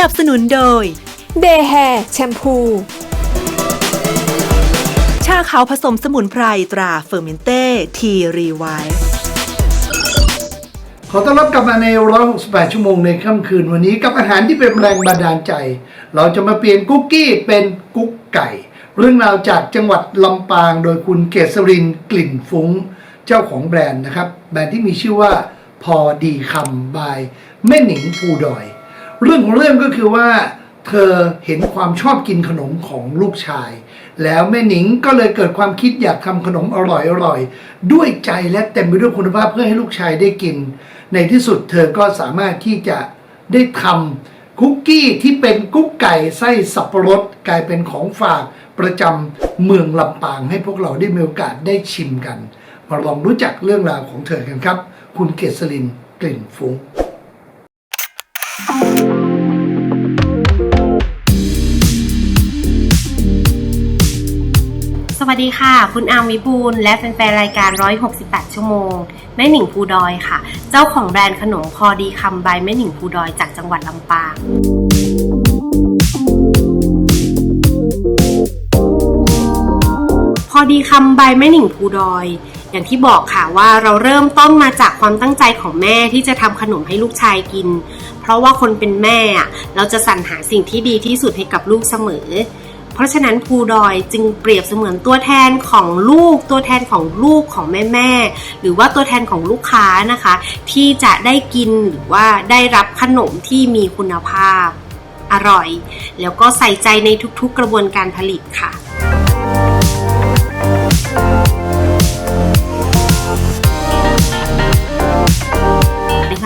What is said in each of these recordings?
นับสนุนโดย เดแฮแชมพู ชาขาวผสมสมุนไพรตราเฟอร์เมนเต้ทีรีไวขอต้อนรับกลับมาใน 168 ชั่วโมงในค่ำคืนวันนี้กับอาหารที่เป็นแรงบันดาลใจ เราจะมาเปลี่ยนคุกกี้เป็นกุ๊กไก่ เรื่องราวจากจังหวัดลำปางโดยคุณเกษรินทร์กลิ่นฟุ้ง เจ้าของแบรนด์นะครับ แบรนด์ที่มีชื่อว่าพอดีคำบายแม่หนิงภูดอย เรื่องของเรื่องก็คือว่าเธอเห็นความชอบกินขนมของลูกชาย แล้วแม่หนิงก็เลยเกิดความคิดอยากทำขนมอร่อยๆด้วยใจและเต็มไปด้วยคุณภาพเพื่อให้ลูกชายได้กิน ในที่สุดเธอก็สามารถที่จะได้ทำคุกกี้ที่เป็นกุ๊กไก่ไส้สับปะรดกลายเป็นของฝากประจำเมืองลำปางให้พวกเราได้มีโอกาสได้ชิมกัน มาลองรู้จักเรื่องราวของเธอกันครับ คุณเกษรินกลิ่นฟุ้ง สดีค่ะ คุณอามวิบูลและแฟนๆรายการ 168 ชั่วโมง แม่หนิงภูดอยค่ะ เจ้าของแบรนด์ขนมพอดีคำใบแม่หนิงภูดอยจากจังหวัดลำปางพอดีคำใบแม่หนิงภูดอย อย่างที่บอกค่ะว่าเราเริ่มต้นมาจากความตั้งใจของแม่ที่จะทำขนมให้ลูกชายกิน เพราะว่าคนเป็นแม่เราจะสรรหาสิ่งที่ดีที่สุดให้กับลูกเสมอ เพราะฉะนั้นภูดอยจึงเปรียบเสมือนตัวแทนของลูก ตัวแทนของลูกของแม่แม่หรือว่าตัวแทนของลูกค้านะคะ ที่จะได้กินหรือว่าได้รับขนมที่มีคุณภาพ อร่อย แล้วก็ใส่ใจในทุกๆกระบวนการผลิตค่ะ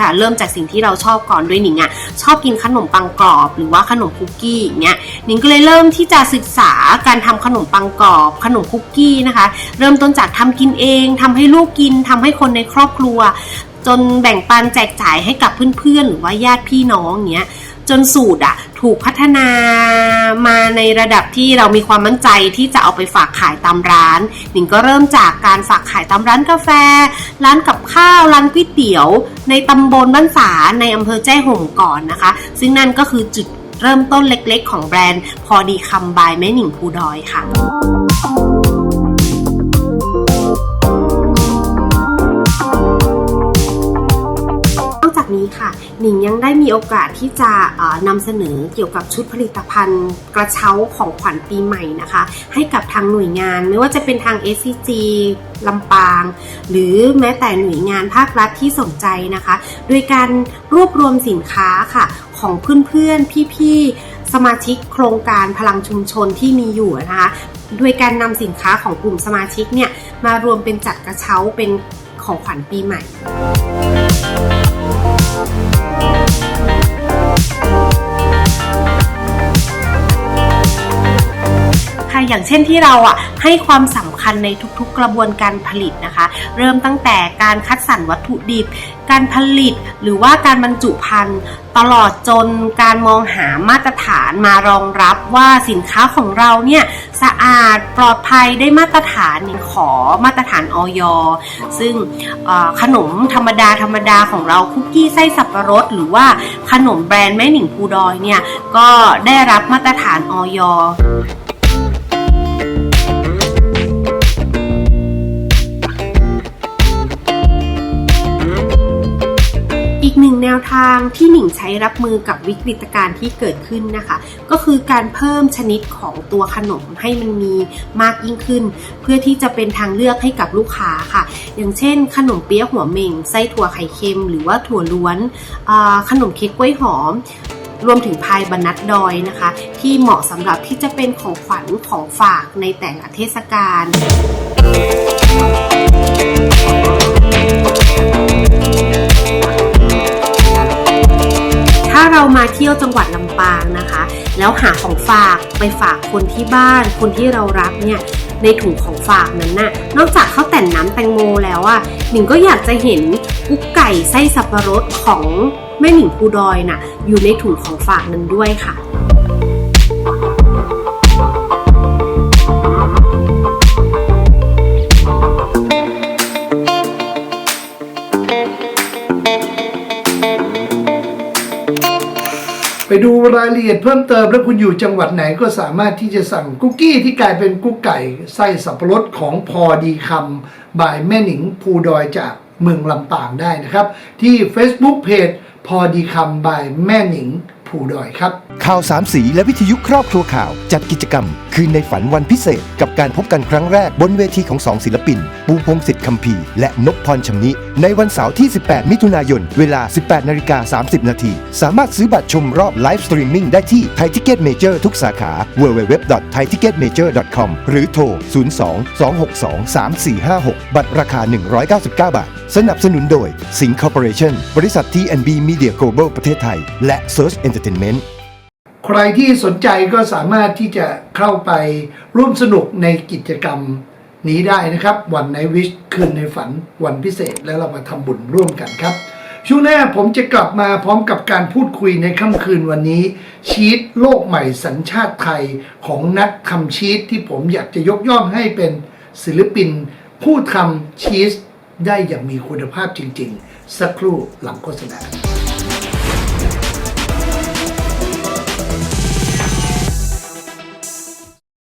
ค่ะ เริ่มจากสิ่งที่เราชอบก่อนด้วยหนิงอะ่ะชอบกินขนมปังกรอบ หรือว่าขนมคุกกี้อย่างเงี้ยหนิงก็เลยเริ่มที่จะศึกษาการทำขนมปังกรอบ ขนมคุกกี้นะคะ เริ่มต้นจากทำกินเองทำให้ลูกกินทำให้คนในครอบครัว จนแบ่งปันแจกจ่ายให้กับเพื่อนๆหรือว่าญาติพี่น้องเงี้ย จนสูตรอะถูกพัฒนามาในระดับที่เรามีความมั่นใจที่จะเอาไปฝากขายตามร้านหนิงก็เริ่มจากการฝากขายตามร้านกาแฟ ร้านกับข้าวร้านก๋วยเตี๋ยว ในตำบลบ้านฝาในอำเภอแจ้ห่มก่อนนะคะ ซึ่งนั่นก็คือจุดเริ่มต้นเล็กๆ ของแบรนด์ พอดีคำบายแม่หนิงภูดอยค่ะ นี้ค่ะหนิงยังได้มีโอกาสที่จะนำเสนอเกี่ยวกับชุดผลิตภัณฑ์ กระเช้าของขวัญปีใหม่นะคะ ให้กับทางหน่วยงาน ไม่ว่าจะเป็นทาง SCG ลำปาง หรือแม้แต่หน่วยงานภาครัฐที่สนใจนะคะ โดยการรวบรวมสินค้าค่ะของเพื่อนๆ พี่ๆ สมาชิกโครงการพลังชุมชนที่มีอยู่นะคะโดยการนำสินค้าของกลุ่มสมาชิกเนี่ยมารวมเป็นจัดกระเช้าเป็นของขวัญปีใหม่ อย่างเช่นที่เราอะให้ความสำคัญในทุกๆกระบวนการผลิตนะคะ เริ่มตั้งแต่การคัดสรรวัตถุดิบ การผลิตหรือว่าการบรรจุภัณฑ์ตลอดจนการมองหามาตรฐานมารองรับว่าสินค้าของเราเนี่ยสะอาดปลอดภัยได้มาตรฐานขอมาตรฐานออยซึ่งขนมธรรมดาธรรมดาของเราคุกกี้ไส้สับปะรด หรือว่าขนมแบรนด์แม่หนิงภูดอยเนี่ยก็ได้รับมาตรฐานออย กหนึ่งแนวทางที่หนิงใช้รับมือกับวิกฤตการณ์ที่เกิดขึ้นนะคะ ก็คือการเพิ่มชนิดของตัวขนมให้มันมีมากยิ่งขึ้น เพื่อที่จะเป็นทางเลือกให้กับลูกค้าค่ะ อย่างเช่น ขนมเปี๊ยะหัวเม่งไส้ถั่วไข่เค็ม หรือว่าถั่วล้วนขนมเค้กกล้วยหอมรวมถึงพายบรรนัดดอยนะคะ ที่เหมาะสำหรับที่จะเป็นของขวัญของฝากในแต่ละเทศกาล เรามาเที่ยวจังหวัดลำปางนะคะ แล้วหาของฝากไปฝากคนที่บ้าน คนที่เรารักเนี่ยในถุงของฝากนั้นน่ะ นอกจากข้าวแต่นน้ำแตงโมแล้วอะหนิงก็อยากจะเห็นกุ๊กไก่ไส้สับปะรดของแม่หนิงภูดอยน่ะอยู่ในถุงของฝากนั้นด้วยค่ะ ดูรายละเอียดเพิ่มเติม แล้วคุณอยู่จังหวัดไหนก็สามารถที่จะสั่งคุกกี้ที่กลายเป็นกุ๊กไก่ไส้สับปะรดของพอดีคำบายแม่หนิงภูดอยจากเมืองลำปางได้นะครับ ที่ Facebook Page พอดีคำบายแม่หนิง ภูดอยครับ ข่าวสามสีและวิทยุครอบครัวข่าว จัดกิจกรรม คืนในฝันวันพิเศษ กับการพบกันครั้งแรกบนเวทีของสองศิลปิน ปูพงศิษฐ์คำพีร์และนพพรชำนิ ในวันเสาร์ที่ 18 มิถุนายน เวลา 18นาฬิกา30 นาทีสามารถซื้อบัตรชมรอบไลฟ์สตรีมมิ่งได้ที่ไทยทิเก็ตเมเจอร์ทุกสาขา www.thaiticketmajor.com หรือโทร 02 262 3456 บัตรราคา 199 บาท สนับสนุนโดยสิงคอร์ปอเรชั่นบริษัท TNB Media Global ประเทศไทย และ Search Enter Entertainment ใครที่สนใจก็สามารถที่จะเข้าไปร่วมสนุกในกิจกรรมนี้ได้นะครับ วันในวิชคืนในฝันวันพิเศษแล้วเรามาทำบุญร่วมกันครับ ช่วงหน้าผมจะกลับมาพร้อมกับการพูดคุยในค่ำคืนวันนี้ ชีตโลกใหม่สัญชาติไทยของนักทำชีตที่ผมอยากจะยกย่องให้เป็นศิลปิน ผู้ทำชีสได้อย่างมีคุณภาพจริง ๆ สักครู่หลังโฆษณา